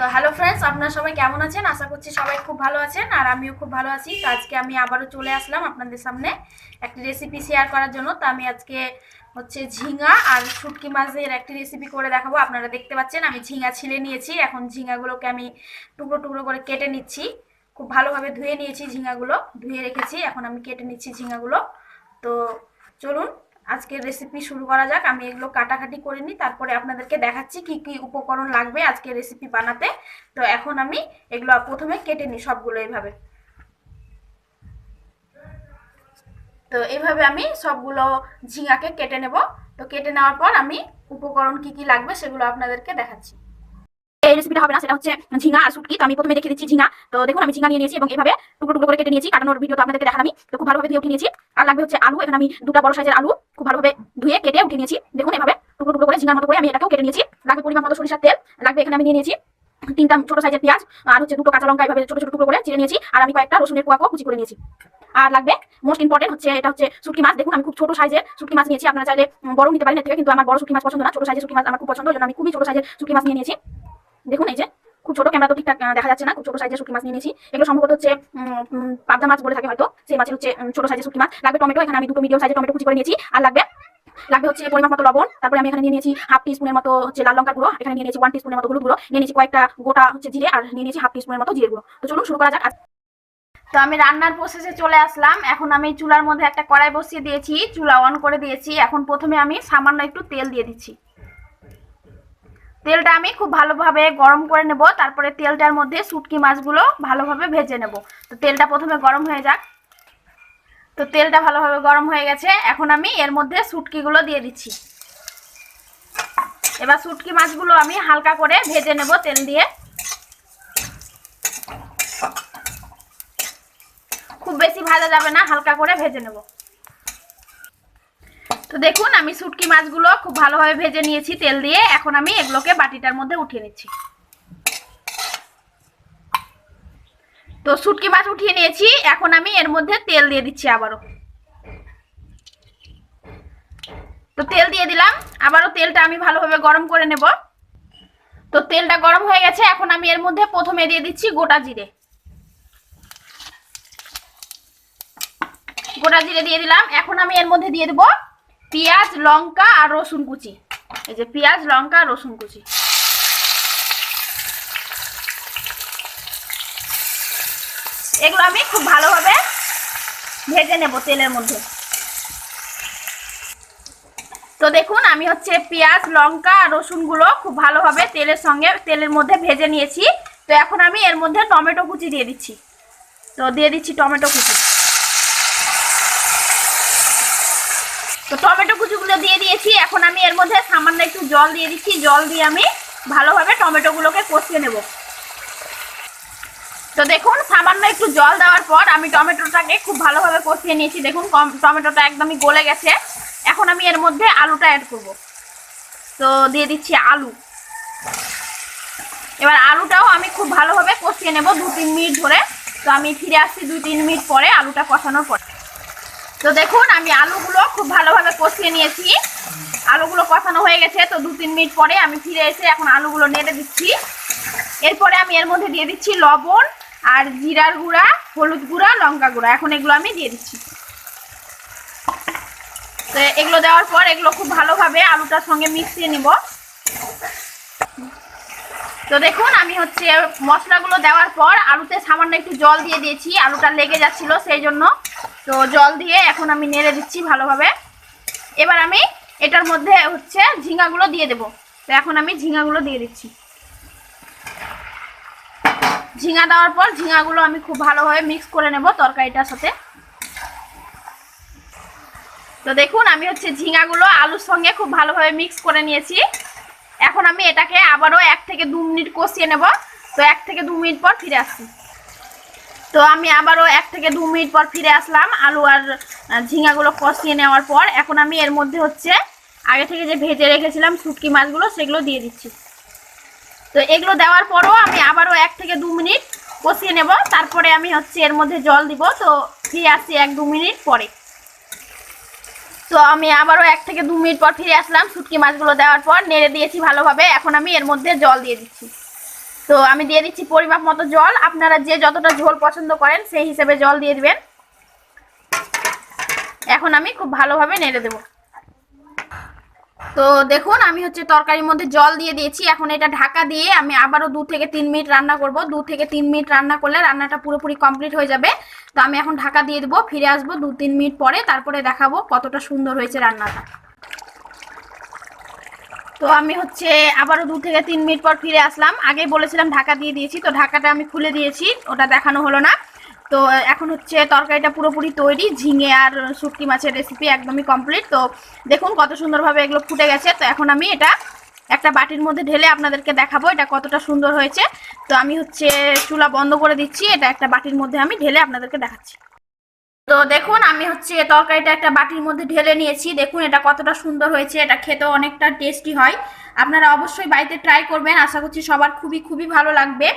তো hello friends আপনারা সবাই কেমন আছেন? আশা করছি সবাই খুব ভালো আছেন আর আমিও খুব ভালো আছি। তো আজকে আমি আবারও চলে আসলাম আপনাদের সামনে একটি রেসিপি শেয়ার করার জন্য। তো আমি আজকে হচ্ছে ঝিঙা আর শুটকি মাছের একটি রেসিপি করে দেখাবো। আপনারা দেখতে পাচ্ছেন আমি ঝিঙা ছিলে নিয়েছি। এখন ঝিঙাগুলোকে আমি টুকরো টুকরো করে কেটে নিচ্ছি। খুব ভালোভাবে ধুয়ে নিয়েছি ঝিঙাগুলো। ধুয়ে রেখেছি। এখন আমি কেটে নিচ্ছি ঝিঙাগুলো। তো আজকের রেসিপি শুরু করা যাক। আমি এগুলো কাটাকাটি করে নিই, তারপরে আপনাদেরকে দেখাচ্ছি কি কি উপকরণ লাগবে আজকে রেসিপি বানাতে। তো এখন আমি এগুলো প্রথমে কেটে নিই সবগুলো এইভাবে তো এইভাবে আমি সবগুলো ঝিঙাকে কেটে নেব। তো কেটে নেওয়ার পর আমি উপকরণ কি কি লাগবে সেগুলো আপনাদেরকে দেখাচ্ছি। এই রেসিপিটা হবে না, সেটা হচ্ছে ঝিঙা আর শুটকি। তো আমি প্রথমে দেখে দিচ্ছি ঝিঙা। তো দেখুন, আমি ঝিঙা নিয়ে নিয়েছি এবং এইভাবে টুকরো টুকরো করে কেটে নিয়েছি। কাটানোর ভিডিও তো আপনাদেরকে দেখালাম আমি তো খুব ভালোভাবে ধুয়ে উঠে নিয়েছি। আর লাগবে হচ্ছে আলু। এখানে আমি দুটা বড় সাইজের আলু খুব ভালোভাবে ধুয়ে কেটে উঠে নিয়েছি। দেখুন, এভাবে টুকরো টুকরো করে ঝিঙার মতো করে আমি এটাকেও কেটে নিয়েছি। লাগবে পরিমাণ মতো সরিষার তেল। লাগবে এখানে আমি নিয়ে নিয়েছি তিনটা ছোট সাইজের পেঁয়াজ। আর হচ্ছে দুটো কাঁচা লঙ্কা এভাবে ছোট ছোট টুকরো করে চিড়ে নিয়েছি। আর আমি কয়েকটা রসুনের কুয়াকো কুচি করে নিয়েছি। আর লাগবে মোস্ট ইম্পর্টেন্ট হচ্ছে, এটা হচ্ছে শুটকি মাছ। দেখুন, আমি খুব ছোট সাইজের শুটকি মাছ নিয়েছি। আপনারা চাইলে বড় নিতে পারেন কিন্তু আমার বড় শুটকি মাছ পছন্দ না। ছোট সাইজের শুটকি মাছ আমার খুব পছন্দ। আমি খুবই ছোট সাইজের শুটকি মাছ নিয়ে নিয়েছি। দেখুন, এই যে খুব ছোট ক্যামেরা তো ঠিকঠাক দেখা যাচ্ছে না। খুব ছোট সাইজের শুটকি মাছ নিয়ে নিয়েছি। এগুলো সম্ভবত হচ্ছে পাবদা মাছ বলে থাকে হয়তো। সেই মাছের হচ্ছে ছোট সাইজের শুটকি মাছ। লাগবে টমেটো, এখানে আমি দুটো মিডিয়াম সাইজের টমেটো কুচি করে নিয়েছি। আর লাগবে লাগবে হচ্ছে পরিমাণ মতো লবণ। তারপরে আমি এখানে নিয়ে নিয়েছি হাফ টি স্পুনের মতো হচ্ছে লাল লঙ্কার গুঁড়ো। এখানে নিয়ে নিয়েছি ওয়ান টি স্পুনের মতো হলুদ গুঁড়ো। নিয়ে নিয়েছি কয়েকটা গোটা হচ্ছে জিরে আর নিয়ে নিয়েছি হাফ টি স্পুনের মতো জিরে গুঁড়ো। তো চলুন শুরু করা যাক। তো আমি রান্নার প্রসেসে চলে আসলাম। এখন আমি চুলার মধ্যে একটা কড়াই বসিয়ে দিয়েছি। চুলা অন করে দিয়েছি। এখন প্রথমে আমি সামান্য একটু তেল দিয়ে দিচ্ছি। তেলটা আমি খুব ভালোভাবে গরম করে নেব, তারপরে তেলটার মধ্যে শুটকি মাছগুলো ভালোভাবে ভেজে নেব। তো তেলটা প্রথমে গরম হয়ে যাক। তো তেলটা ভালোভাবে গরম হয়ে গেছে, এখন আমি এর মধ্যে শুটকিগুলো দিয়ে দিচ্ছি। এবার শুটকি মাছগুলো আমি হালকা করে ভেজে নেব তেল দিয়ে। খুব বেশি ভাজা যাবে না, হালকা করে ভেজে নেব। তো দেখুন, আমি শুটকি মাছগুলো খুব ভালোভাবে ভেজে নিয়েছি তেল দিয়ে। এখন আমি এগুলোকে বাটিটার মধ্যে উঠিয়ে নিচ্ছি। তো শুটকি মাছ উঠিয়ে নিয়েছি, এখন আমি এর মধ্যে তেল দিয়ে দিচ্ছি আবারও। তো তেল দিয়ে দিলাম, আবারও তেলটা আমি ভালোভাবে গরম করে নেব। তো তেলটা গরম হয়ে গেছে, এখন আমি এর মধ্যে প্রথমে দিয়ে দিচ্ছি গোটা জিরে। গোটা জিরে দিয়ে দিলাম, এখন আমি এর মধ্যে দিয়ে দেবো পেঁয়াজ, লঙ্কা আর রসুন কুচি। এই যে পেঁয়াজ, লঙ্কা আর রসুন কুচি। এগুলো আমি খুব ভালোভাবে ভেজে নেব তেলের মধ্যে। তো দেখুন, আমি হচ্ছে পেঁয়াজ, লঙ্কা আর রসুনগুলো খুব ভালোভাবে তেলের সঙ্গে, তেলের মধ্যে ভেজে নিয়েছি। তো এখন আমি এর মধ্যে টমেটো কুচি দিয়ে দিচ্ছি। তো দিয়ে দিচ্ছি টমেটো কুচি। তো টমেটো কুচিগুলো দিয়ে দিয়েছি। এখন আমি এর মধ্যে সামান্য একটু জল দিয়ে দিচ্ছি। জল দিয়ে আমি ভালোভাবে টমেটোগুলোকে কষিয়ে নেব। তো দেখুন, সামান্য একটু জল দেওয়ার পর আমি টমেটোটাকে খুব ভালোভাবে কষিয়ে নিয়েছি। দেখুন, কম- টমেটোটা একদমই গলে গেছে। এখন আমি এর মধ্যে আলুটা অ্যাড করব। তো দিয়ে দিচ্ছি আলু। এবার আলুটাও আমি খুব ভালোভাবে কষিয়ে নেব দু তিন মিনিট ধরে। তো আমি ফিরে আসছি দুই তিন মিনিট পরে আলুটা কষানোর পর। তো দেখুন, আমি আলুগুলো খুব ভালোভাবে কষিয়ে নিয়েছি। আলুগুলো কষানো হয়ে গেছে, তো দু তিন মিনিট পরে আমি ফিরে এসে এখন আলুগুলো নেড়ে দিচ্ছি। এরপরে আমি এর মধ্যে দিয়ে দিচ্ছি লবণ আর জিরার গুঁড়া, হলুদ গুঁড়া, লঙ্কা গুঁড়া। এখন এগুলো আমি দিয়ে দিচ্ছি। তো এগুলো দেওয়ার পর এগুলো খুব ভালোভাবে আলুটার সঙ্গে মিশিয়ে নিব। তো দেখুন, আমি হচ্ছে মশলাগুলো দেওয়ার পর আলুতে সামান্য একটু জল দিয়ে দিয়েছি। আলুটা লেগে যাচ্ছিল সেই জন্য। তো জল দিয়ে এখন আমি নেড়ে দিচ্ছি ভালোভাবে। এবার আমি এটার মধ্যে হচ্ছে ঝিঙাগুলো দিয়ে দেব। তো এখন আমি ঝিঙাগুলো দিয়ে দিচ্ছি। ঝিঙা দেওয়ার পর ঝিঙাগুলো আমি খুব ভালোভাবে মিক্স করে নেব তরকারিটার সাথে। তো দেখুন, আমি হচ্ছে ঝিঙাগুলো আলুর সঙ্গে খুব ভালোভাবে মিক্স করে নিয়েছি। এখন আমি এটাকে আবারও এক থেকে দু মিনিট কষিয়ে নেব। তো এক থেকে দু মিনিট পর ফিরে আসছি। তো আমি আবারও এক থেকে দু মিনিট পর ফিরে আসলাম আলু আর ঝিঙাগুলো কষিয়ে নেওয়ার পর। এখন আমি এর মধ্যে হচ্ছে আগে থেকে যে ভেজে রেখেছিলাম শুটকি মাছগুলো সেগুলো দিয়ে দিচ্ছি। তো এগুলো দেওয়ার পরও আমি আবারও এক থেকে দু মিনিট কষিয়ে নেব। তারপরে আমি হচ্ছে এর মধ্যে জল দিব। তো ফিরে আসছি এক দু মিনিট পরে। তো আমি আবারও এক থেকে দু মিনিট পর ফিরে আসলাম। শুটকি মাছগুলো দেওয়ার পর নেড়ে দিয়েছি ভালোভাবে। এখন আমি এর মধ্যে জল দিয়ে দিচ্ছি। তো আমি দিয়ে দিচ্ছি পরিমাপ মতো জল। আপনারা যে যতটা ঝোল পছন্দ করেন সেই হিসেবে জল দিয়ে দিবেন। এখন আমি খুব ভালোভাবে নেড়ে দেবো। তো দেখুন, আমি হচ্ছে তরকারির মধ্যে জল দিয়ে দিয়েছি। এখন এটা ঢাকা দিয়ে আমি আবারও দু থেকে তিন মিনিট রান্না করব। দু থেকে তিন মিনিট রান্না করলে রান্নাটা পুরোপুরি কমপ্লিট হয়ে যাবে। তো আমি এখন ঢাকা দিয়ে দেবো, ফিরে আসব দু তিন মিনিট পরে, তারপরে দেখাবো কতটা সুন্দর হয়েছে রান্নাটা। তো আমি হচ্ছে আবারও দু থেকে তিন মিনিট পর ফিরে আসলাম। আগে বলেছিলাম ঢাকা দিয়ে দিয়েছি, তো ঢাকাটা আমি খুলে দিয়েছি, ওটা দেখানো হলো না। তো, এখন হচ্ছে তরকারিটা পুরোপুরি তৈরি, ঝিঙে আর শুটকি মাছের রেসিপি একদমই কমপ্লিট তো, দেখুন কত সুন্দরভাবে এগুলো ফুটে গেছে। তো, এখন আমি এটা একটা বাটির মধ্যে ঢেলে আপনাদেরকে দেখাবো এটা কতটা সুন্দর হয়েছে। তো, আমি হচ্ছে চুলা বন্ধ করে দিচ্ছি, এটা একটা বাটির মধ্যে আমি ঢেলে আপনাদেরকে দেখাচ্ছি। তো, দেখুন আমি হচ্ছে তরকারিটা একটা বাটির মধ্যে ঢেলে নিয়েছি। দেখুন এটা কতটা সুন্দর হয়েছে, এটা খেতেও অনেকটা টেস্টি হয়। আপনারা অবশ্যই বাড়িতে ট্রাই করবেন, আশা করছি সবার খুবই খুবই ভালো লাগবে।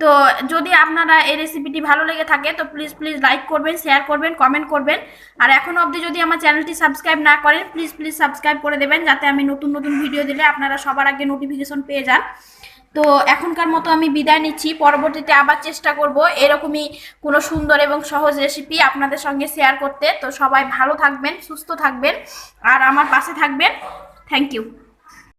তো যদি আপনারা এই রেসিপিটি ভালো লেগে থাকে, তো প্লিজ প্লিজ লাইক করবেন শেয়ার করবেন কমেন্ট করবেন। আর এখনও অবধি যদি আমার চ্যানেলটি সাবস্ক্রাইব না করেন প্লিজ প্লিজ সাবস্ক্রাইব করে দেবেন, যাতে আমি নতুন নতুন ভিডিও দিলে আপনারা সবার আগে নোটিফিকেশন পেয়ে যান। তো এখনকার মতো আমি বিদায় নিচ্ছি। পরবর্তীতে আবার চেষ্টা করব এরকমই কোনো সুন্দর এবং সহজ রেসিপি আপনাদের সঙ্গে শেয়ার করতে। তো সবাই ভালো থাকবেন, সুস্থ থাকবেন, আর আমার পাশে থাকবেন। Thank you